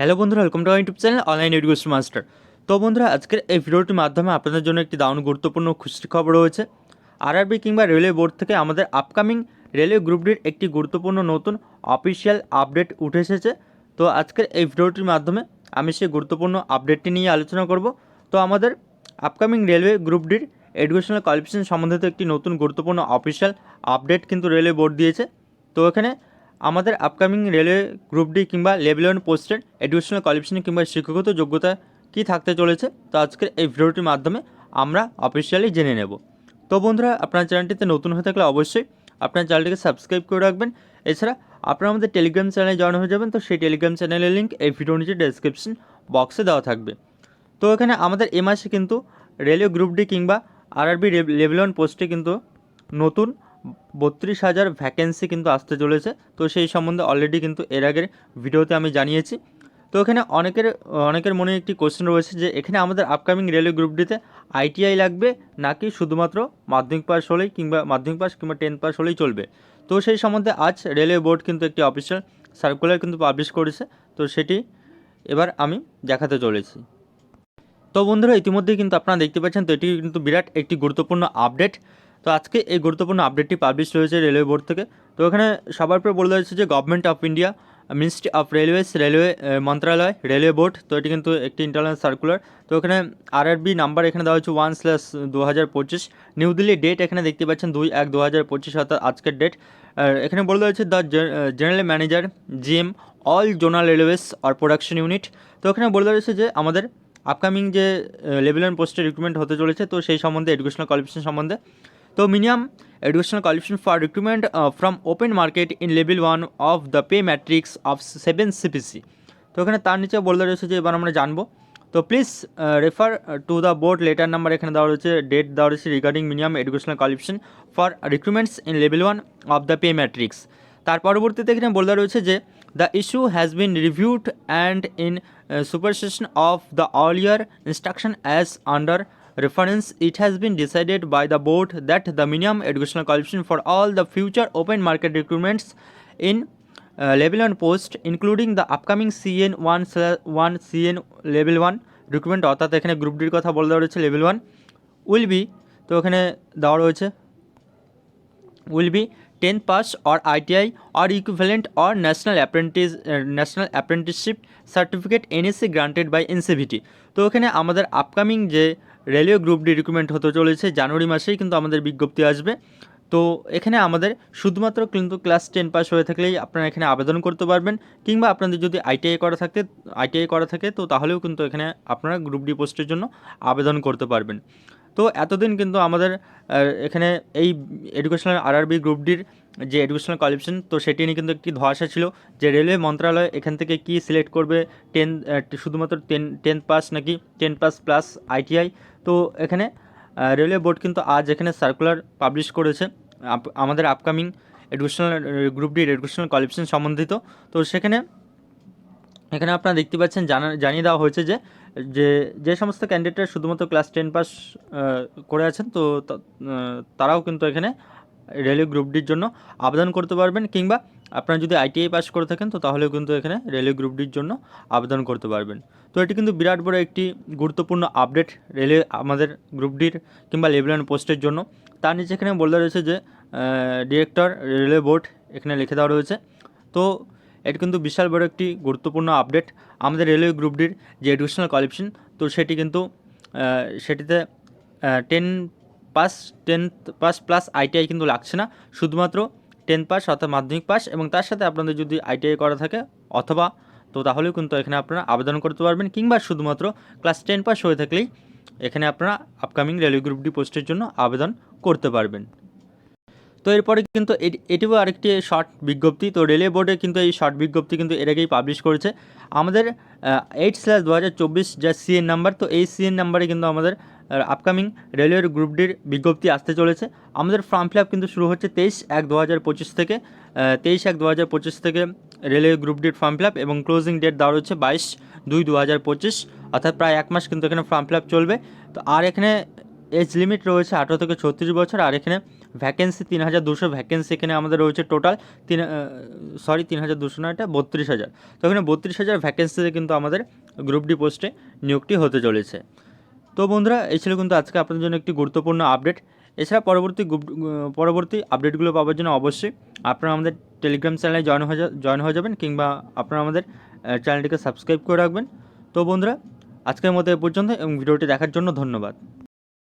Hello বন্ধুরা welcome to YouTube channel online education master তো বন্ধুরা, আজকের এই ভিডিওটির মাধ্যমে আপনাদের জন্য একটি দারুণ গুরুত্বপূর্ণ খুশি খবর রয়েছে। আরআরবি কিংবা রেলওয়ে বোর্ড থেকে আমাদের আপকামিং রেলওয়ে গ্রুপটির একটি গুরুত্বপূর্ণ নতুন অফিসিয়াল আপডেট উঠে এসেছে। তো আজকের এই ভিডিওটির মাধ্যমে আমি সেই গুরুত্বপূর্ণ আপডেটটি নিয়ে আলোচনা করব। তো আমাদের আপকামিং রেলওয়ে গ্রুপটির এডুকেশনাল কোয়ালিফিকেশন সম্বন্ধিত একটি নতুন গুরুত্বপূর্ণ অফিসিয়াল আপডেট কিন্তু রেলওয়ে বোর্ড দিয়েছে। তো এখানে আমাদের আপকামিং রেলওয়ে গ্রুপ ডি কিংবা লেভেল ওয়ান পোস্টের এডুকেশনাল কোয়ালিফিকেশন কিংবা শিক্ষাগত যোগ্যতা কী থাকতে চলেছে, তো আজকের এই ভিডিওটির মাধ্যমে আমরা অফিসিয়ালি জেনে নেব। তো বন্ধুরা, আপনার চ্যানেলটিতে নতুন হয়ে থাকলে অবশ্যই আপনার চ্যানেলটিকে সাবস্ক্রাইব করে রাখবেন। এছাড়া আপনারা আমাদের টেলিগ্রাম চ্যানেলে জয়েন হয়ে যাবেন, তো সেই টেলিগ্রাম চ্যানেলের লিঙ্ক এই ভিডিও নিচে ডেসক্রিপশন বক্সে দেওয়া থাকবে। তো এখানে আমাদের এ মাসে কিন্তু রেলওয়ে গ্রুপ ডি কিংবা আরআরবি লেভেল ওয়ান পোস্টে কিন্তু নতুন বত্রিশ হাজার ভ্যাকেন্সি কিন্তু আসতে চলেছে। তো সেই সম্বন্ধে অলরেডি কিন্তু এর আগের ভিডিওতে আমি জানিয়েছি। তো এখানে অনেকের অনেকের মনে একটি কোশ্চেন রয়েছে যে, এখানে আমাদের আপকামিং রেলওয়ে গ্রুপ ডিতে আইটিআই লাগবে নাকি শুধুমাত্র মাধ্যমিক পাস হলেই কিংবা মাধ্যমিক পাস কিংবা টেন্থ পাস হলেই চলবে? তো সেই সম্বন্ধে আজ রেলওয়ে বোর্ড কিন্তু একটি অফিসিয়াল সার্কুলার কিন্তু পাবলিশ করেছে। তো সেটি এবার আমি দেখাতে চলেছি। তো বন্ধুরা, ইতিমধ্যেই কিন্তু আপনারা দেখতে পাচ্ছেন, তো এটি কিন্তু বিরাট একটি গুরুত্বপূর্ণ আপডেট তো আজকে এই গুরুত্বপূর্ণ আপডেটটি পাবলিশ হয়েছে রেলওয়ে বোর্ড থেকে। তো এখানে সবার পরে বলে দিয়েছে যে government of India ministry of railways railway মন্ত্রণালয় রেলওয়ে বোর্ড তো এটি কিন্তু একটি ইন্টারনাল সার্কুলার তো এখানে আর আরআরবি নাম্বার এখানে দেওয়া হচ্ছে ওয়ান স্ল্যাশ দু হাজার পঁচিশ। নিউ দিল্লি ডেট এখানে দেখতে পাচ্ছেন দুই এক দু হাজার পঁচিশ, অর্থাৎ আজকের ডেট আর এখানে বলে হচ্ছে the general manager GM all zonal railways R production unit তো এখানে বলে হয়েছে যে আমাদের আপকামিং যে লেভেল অ্যান্ড পোস্টে রিক্রুটমেন্ট হতে চলেছে, তো সেই সম্বন্ধে এডুকেশনাল কোয়ালিফিকেশন সম্বন্ধে। তো minimum educational qualification for recruitment from open market in level one of the pay matrix of seven CPC তো এখানে তার নিচে বলে রয়েছে যে এবার আমরা জানব। তো please refer to the board letter number এখানে দেওয়া রয়েছে ডেট দেওয়া রয়েছে regarding minimum educational qualification for recruitments in level one of the pay matrix তার পরবর্তীতে এখানে বলে রয়েছে যে the issue has been reviewed and in supersession of the earlier instruction as under reference it has been decided by the board that the minimum educational qualification for all the future open market recruitments in uh, level 1 post including the upcoming cn 1 1 cn level 1 recruitment অর্থাৎ এখানে group ডির কথা বলে দেওয়া রয়েছে level one will be তো এখানে দেওয়া রয়েছে be 10 pass or ITI or equivalent or national apprentice uh, national apprenticeship certificate NSC granted by NCVT তো এখানে আমাদের আপকামিং যে রেলওয়ে গ্রুপ ডি রিক্রুটমেন্ট হতে চলেছে জানুয়ারি মাসেই, কিন্তু আমাদের বিজ্ঞপ্তি আসবে। তো এখানে আমাদের শুধুমাত্র কিন্তু ক্লাস টেন পাস হয়ে থাকলেই আপনারা এখানে আবেদন করতে পারবেন, কিংবা আপনাদের যদি আইটিআই করা থাকে, আইটিআই করা থাকে, তো তাহলেও কিন্তু এখানে আপনারা গ্রুপ ডি পোস্টের জন্য আবেদন করতে পারবেন। তো এতদিন কিন্তু আমাদের এখানে এই এডুকেশনাল আরআরবি গ্রুপ ডির যে এডুকেশনাল কোয়ালিফিকেশন তো সেটি নিয়ে কিন্তু একটি ধোয়াশা ছিল যে রেলওয়ে মন্ত্রণালয় এখান থেকে কি সিলেক্ট করবে টেন শুধুমাত্র টেন টেন্থ পাস নাকি টেন পাস প্লাস আইটিআই তো এখানে রেলওয়ে বোর্ড কিন্তু আজ এখানে সার্কুলার পাবলিশ করেছে আমাদের আপকামিং এডুকেশনাল গ্রুপ ডির এডুকেশনাল কোয়ালিফিকেশন সম্বন্ধিত। তো সেখানে এখানে আপনারা দেখতে পাচ্ছেন জানা, জানিয়ে দেওয়া হয়েছে যে যে যে সমস্ত ক্যান্ডিডেটরা শুধুমাত্র ক্লাস টেন পাস করে আছেন, তো তারাও কিন্তু এখানে রেলওয়ে গ্রুপ ডির জন্য আবেদন করতে পারবেন, কিংবা আপনারা যদি আইটিআই পাস করে থাকেন, তো তাহলেও কিন্তু এখানে রেলওয়ে গ্রুপ ডির জন্য আবেদন করতে পারবেন। তো এটি কিন্তু বিরাট বড় একটি গুরুত্বপূর্ণ আপডেট রেলওয়ে আমাদের গ্রুপ ডির কিংবা লেভেল পোস্টের জন্য। তার নিচে এখানে বলে রয়েছে যে ডিরেক্টর রেলওয়ে বোর্ড এখানে লিখে দেওয়া রয়েছে। তো এটি কিন্তু বিশাল বড় একটি গুরুত্বপূর্ণ আপডেট আমাদের রেলওয়ে গ্রুপটির যে এডুকেশনাল কোয়ালিফিকেশন তো সেটি কিন্তু সেটিতে ten pass tenth pass plus ITI কিন্তু লাগছে না। শুধুমাত্র টেন পাস অর্থাৎ মাধ্যমিক পাস এবং তার সাথে আপনাদের যদি আইটিআই করা থাকে অথবা, তো তাহলেও কিন্তু এখানে আপনারা আবেদন করতে পারবেন কিংবা শুধুমাত্র ক্লাস টেন পাস হয়ে থাকলেই এখানে আপনারা আপকামিং রেলওয়ে গ্রুপ ডি পোস্টের জন্য আবেদন করতে পারবেন। তো এরপরে কিন্তু এটিও আরেকটি শর্ট বিজ্ঞপ্তি। তো রেলওয়ে বোর্ডে কিন্তু এই শর্ট বিজ্ঞপ্তি কিন্তু এর আগেই পাবলিশ করেছে। আমাদের এইট স্ল্যাশ দু হাজার চব্বিশ যা সিএন নাম্বার তো এই সিএন নাম্বারে কিন্তু আমাদের আপকামিং রেলওয়ের গ্রুপ ডির বিজ্ঞপ্তি আসতে চলেছে। আমাদের ফর্ম ফিল কিন্তু শুরু হচ্ছে তেইশ এক দু হাজার পঁচিশ থেকে তেইশ এক দু হাজার পঁচিশ থেকে রেলওয়ে গ্রুপ ডির ফর্ম ফিল এবং ক্লোজিং ডেট দেওয়া হচ্ছে বাইশ দুই দু হাজার পঁচিশ। অর্থাৎ প্রায় এক মাস কিন্তু এখানে ফর্ম ফিল চলবে। তো আর এখানে এজ লিমিট রয়েছে আঠেরো থেকে ছত্রিশ বছর, আর এখানে ভ্যাকেন্সি তিন হাজার দুশো ভ্যাকেন্সি এখানে আমাদের রয়েছে টোটাল তিন সরি তিন হাজার দুশো না এটা বত্রিশ হাজার। তো এখানে বত্রিশ হাজার ভ্যাকেন্সিতে কিন্তু আমাদের গ্রুপ ডি পোস্টে নিয়োগটি হতে চলেছে। তো বন্ধুরা, এই ছিল কিন্তু আজকে আপনাদের জন্য একটি গুরুত্বপূর্ণ আপডেট এছাড়া পরবর্তী গ্রুপ- পরবর্তী আপডেটগুলো পাওয়ার জন্য অবশ্যই আপনারা আমাদের টেলিগ্রাম চ্যানেলে জয়েন হয়ে জয়েন হয়ে যাবেন, কিংবা আপনারা আমাদের চ্যানেলটিকে সাবস্ক্রাইব করে রাখবেন। তো বন্ধুরা, আজকের মতো এ পর্যন্ত, এবং ভিডিওটি দেখার জন্য ধন্যবাদ।